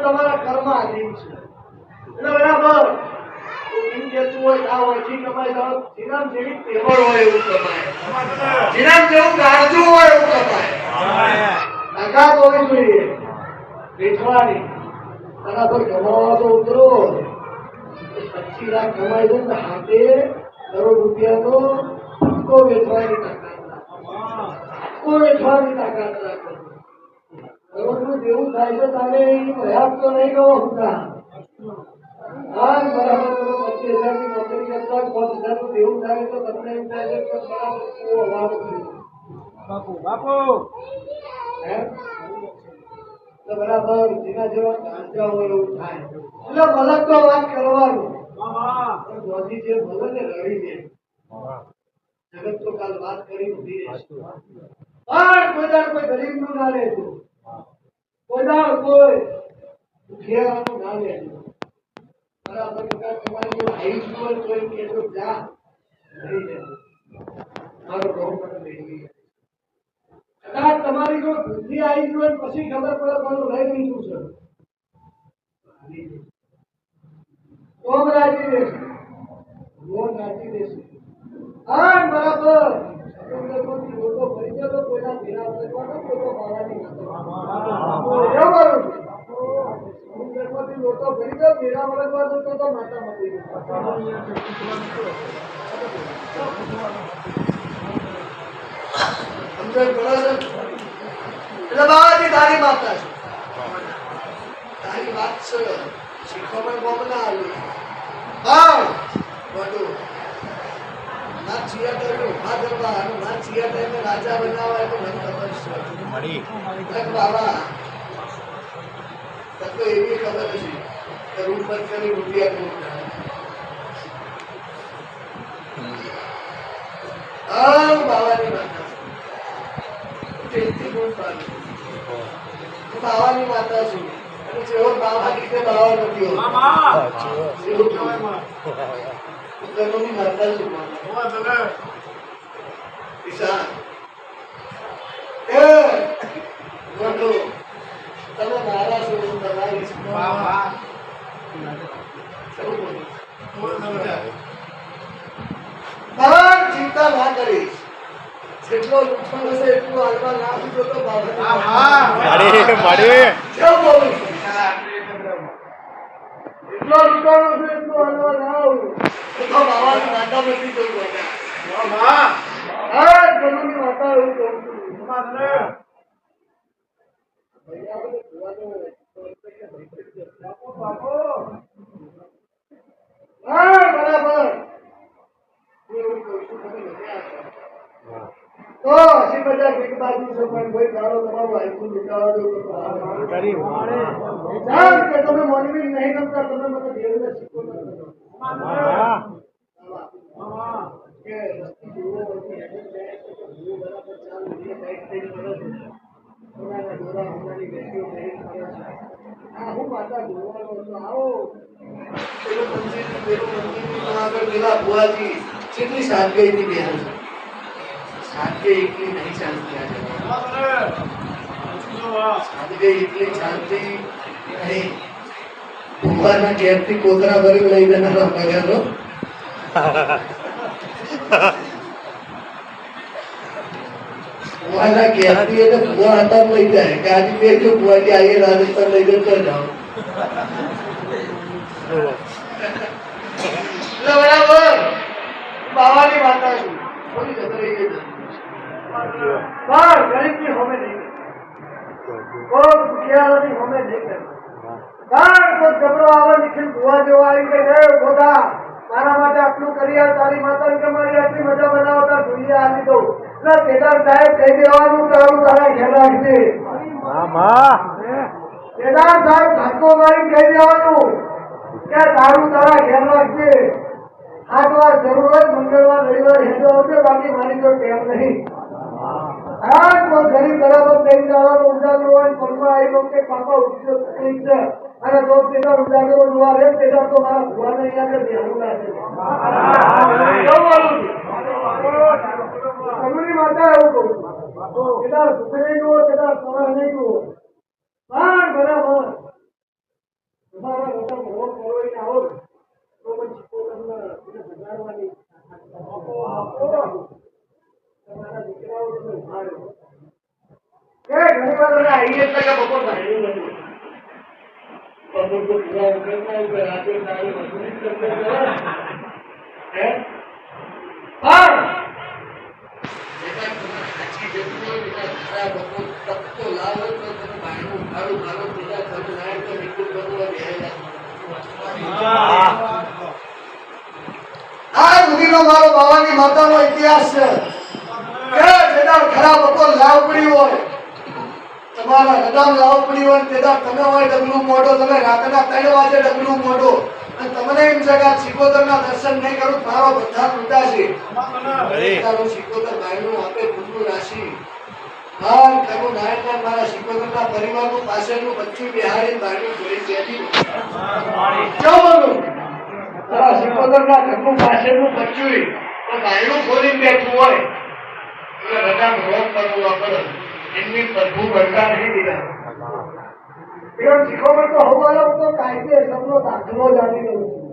તમારા કર્મ આધીન છે. એટલે બરાબર. પચીસ લાખ કમાઈ દે ને હાથે કરોડ રૂપિયાનો હક્કો વેચવાની તાકાત હક્કો વેચવાની તાકાત છે તારે પ્રયાસ તો નહીં કરો હુંતા હા બરાબર તમે પચીસ હજારની નોકરી કરતા પાંચ હજારનું દેવું થાય તો તમને એમ થાય કે બરાબર કેવો અભાવ કર્યો બાપુ બાપુ! હે? તો બરાબર જેના જેવા કાંચા હોય એવું થાય. એટલે મલક તો વાત કરવાનું. મામા જે બોલે ને રડી દે જગત તો કાલ વાત કરી રહેશે. પણ કોઈ દાડ કોઈ ગરીબનું ના લેજો કોઈ કોઈ તમારી જો મારો કદાચ તમારી જો બુદ્ધિ આવી ગયું હોય પછી ખબર પડે મારું લઈ લીધું છે. કોમ રાજી રહેશે. કોમ રાજી રહેશે. હા, બરાબર સમુદ્રમાંથી લોકો ફરી ગયો તો કોઈના ભેરા પડવાનો કોઈ તો મારાની માતા એવું કરું છું. સમુદ્રમાંથી લોકો ફરી ગયો ભેરા વળગવાનો તો તો માતા મટી ગઈ સમજણ પડે છે? એટલે બાબાજી તારી માતા છે. તારી વાત છે. શીખવામાં બહુ ના આવી. હા બધું. ના ચિયા ટાઈમે ઊભા કરવા અને ના ચિયા ટાઈમે રાજા બનાવવા તો મને ખબર છે. બાબા તને એવી ખબર છે. કે રૂપ બંધ રૂપિયા કોણ બાવાની માતા હું બાવાની માતા છું અને જેવો બાવા રીતે બાવા નથી માતા છું માં. ઓય બગડ ઈશા. એ મોટો, તમે મારા છો હું તમારી છું. મામા એવું બોલો. ઓય બગડ ચિંતા ના કરીશ જેટલો લૂંટવાનો હશે એટલું હાલમાં ના લીધો તો. એટલો લૂંટવાનો છે એટલું હાલમાં ના આવું તો તો બાબાની માતા નથી જવું બધા. માતા એવું કહું છું મામા બાપુ બાપુ હા બરાબર હું એવું કહું છું તમે નથી આવતા. તો હસી બાજુ છે પણ કોઈ તમારું કે તમે મોનવી નહીં ગમતા તમે મને દેવને શીખો હા જોવો માતા જોવાનો આવો. મંદિર તો આગળ પેલા ભુવાજી. કેટલી સાદગીની બેસે છે. સાદગી એટલી નહીં શાંતિ આ જગતમાં. બગડ જો એટલી શાંતિ નહીં. ભગવાનના ઘેરથી કોતરા ભરી લઈ જનારો પગારો ભગવાનના ઘેરથી એટલે ભૂવા હતા લઈ જાય. ગાડી બે જો ભૂવાથી આવીએ રાજસ્થાન લઈ જતો જાઓ. એટલે બરાબર. બાવાની ગઈ. પણ ગરીબની હોમે નહીં કોઈ દુખિયાની હોમે નહીં કારણ કોઈ જબરો આવે, નિખિલ ભુવા જેવો આવી કે રે બોધા મારા માટે આટલું કરી આવ તારી માતા કે મારી આટલી મજા બનાવતા જોઈએ આલી દઉં. એટલે કેદાર સાહેબ કહી દેવાનું તારું તારા ઘેર રાખજે. કેદાર સાહેબ ધક્કો મારી કહી દેવાનું કે તારું તારા ઘેર રાખજે. આઠ વાર જરૂર મંગળવાર, રવિવાર હેઠો આવશે બાકી મારી તો ટેમ નહીં. કોઈ ગરીબ બરાબર થઈ જવાનો ઉજાગરો હોય પગમાં આવી કે પાપા અને તો તેના ઉજાગરો જોવા રે તેના તો મારા ભુવાને અહીંયા કેવું બોલું છું? માતા એવું કહું છું. તેના સુખને જુઓ તેના સવારે નહીં જુઓ પણ બરાબર આવો તમારા દીકરાઓ તમે ઊભા અમે આવીએ જ કે બપોર નથી. બપોર તો પૂરા સારી મજૂરી. હે? પણ ખરા બપોર ઉઘાડું મારો. આ સુધીનો બાવાની માતાનો ઇતિહાસ છે કે જેદાર ખરાબ હતો લાવ પડી હોય તમારા રડામ લાવ પડી હોય ને તમે હોય ડગલું મોઢો તમે રાતના ત્રણ વાગે ડગલું મોઢો. અને તમને એમ છે કે આ સિકોતરના દર્શન નહીં કરું મારો બધા તૂટાશે છે. તારું સિકોતર ભાઈનું આપે ખુદનું રાશિ. હાલ કરું નાયકર મારા સિકોતરના પરિવારનું પાછળનું બચ્ચું બિહારી ભાઈનું જોઈ ત્યાંથી ક્યાં બોલું? તારા સિકોતરના ઘરનું પાછળનું બચ્ચું ભાઈનું ખોલીને બેઠું હોય. એટલે બધા રોગ કરવું આપણે એમની પ્રભુ બનતા નહીં દીધા. શીખવણ તો હોવાનો તો કાયદે સબનો દાખલો જ આપી દઉં છું.